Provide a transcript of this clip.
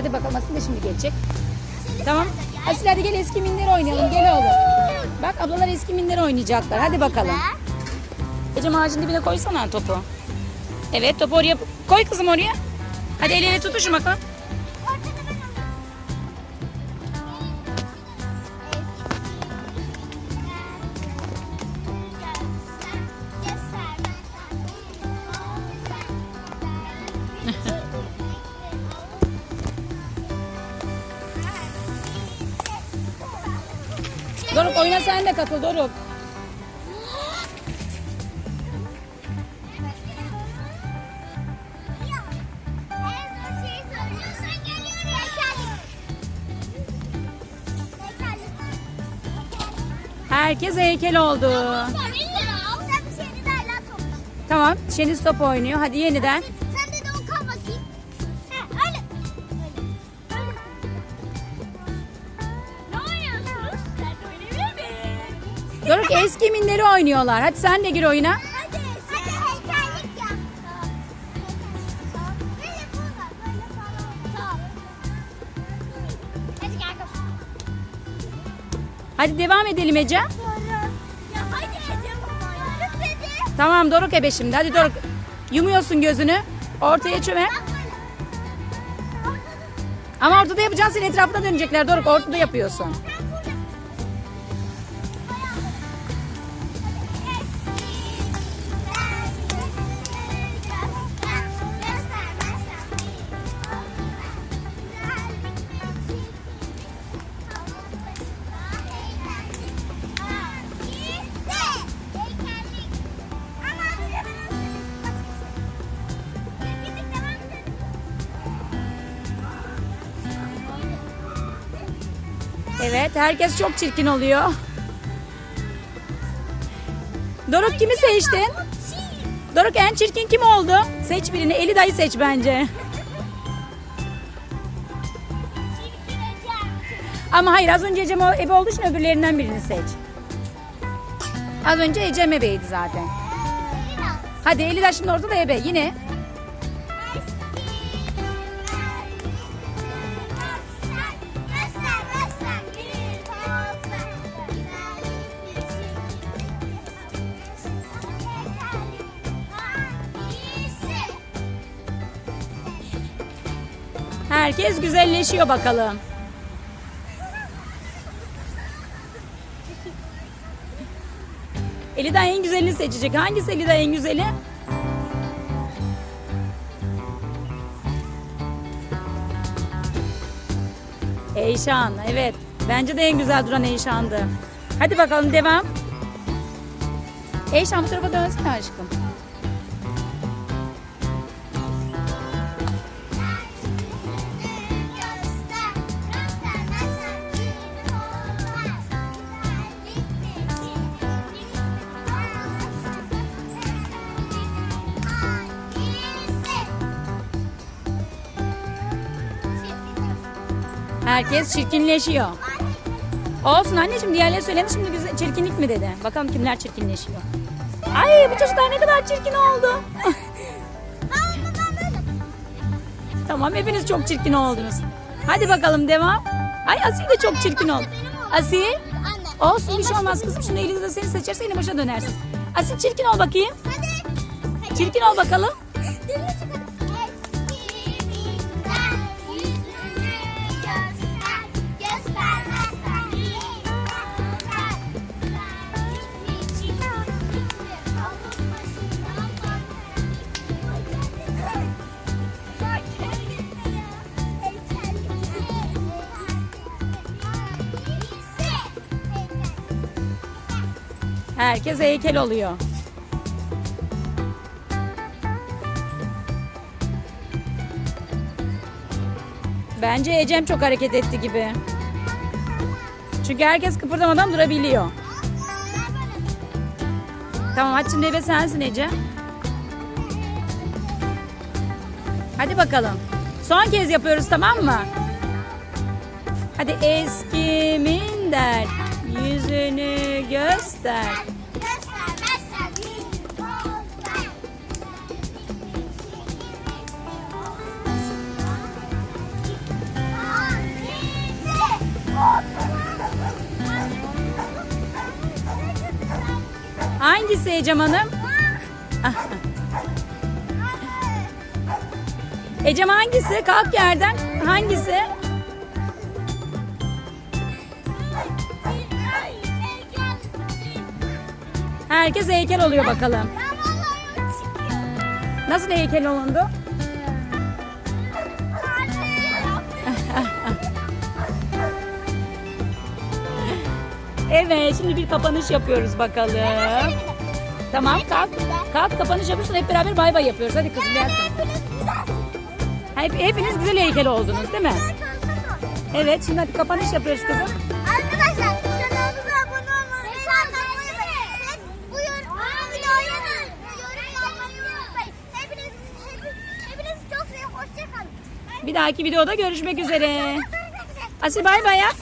Hadi bakalım Asil de şimdi gelecek. Tamam. Asil hadi gel eski minleri oynayalım. Gel oğlum. Bak ablalar eski minleri oynayacaklar. Hadi bakalım. Ecem ağacın dibine koysana topu. Evet topu oraya koy kızım oraya. Hadi el ele tutuşun bakalım. Doruk oyna sen de katıl Doruk. Herkes heykel oldu. Tamam Şeniz top oynuyor. Hadi yeniden. Doruk eski minleri oynuyorlar. Hadi sen de gir oyuna. Hadi. Hadi heykellik yap. Hadi gel. Hadi devam edelim Ece. Ya hadi Ecem baba ya. Tamam Doruk ebe şimdi. Hadi Doruk. Yumuyorsun gözünü. Ortaya çöme. Ama ortada yapacaksın. Etrafına dönecekler. Doruk ortada yapıyorsun. Evet herkes çok çirkin oluyor. Doruk kimi seçtin? Doruk en çirkin kim oldu? Seç birini. Eli dayı seç bence. Ama hayır az önce Ecem ebe olduğu için öbürlerinden birini seç. Az önce Ecem ebeydi zaten. Hadi Eli de şimdi orada da ebe. Yine. Herkes güzelleşiyor bakalım. Elida en güzelini seçecek. Hangisi Elida en güzeli? Eyşan evet. Bence de en güzel duran Eyşan'dı. Hadi bakalım devam. Eyşan bu tarafa dönsene aşkım. Herkes çirkinleşiyor. Olsun anneciğim diğerleri söyledi şimdi güzel, çirkinlik mi dedi. Bakalım kimler çirkinleşiyor. Ay bu çocuklar ne kadar çirkin oldu. tamam hepiniz çok çirkin oldunuz. Hadi bakalım devam. Ay Asil de çok çirkin oldu. Asil olsun bir şey olmaz kızım. Şimdi Elinde de seni seçerse yine başa dönersin. Asil çirkin ol bakayım. Çirkin ol bakalım. Herkes heykel oluyor. Bence Ecem çok hareket etti gibi. Çünkü herkes kıpırdamadan durabiliyor. Tamam şimdi eve sensin Ece. Hadi bakalım. Son kez yapıyoruz tamam mı? Hadi eski minder yüzünü göster. Hangisi Ecem Hanım? Ecem hangisi? Kalk yerden. Hangisi? Herkes heykel oluyor bakalım. Nasıl heykel olundu? Evet, şimdi bir kapanış yapıyoruz bakalım. Tamam, kalk. Kalk kapanış yapıyorsun. Hep beraber bay bay yapıyoruz. Hadi kızım gel sen. Hep, hepiniz güzel heykel oldunuz değil mi? Evet, şimdi hadi kapanış yapıyoruz kızım. Arkadaşlar kanalımıza abone olmayı, like atmayı ve yorum yapmayı unutmayın. Hepiniz, hepiniz, çok seviyorum. Hoşçakalın. Bir dahaki videoda görüşmek üzere. Asil bay bay yap.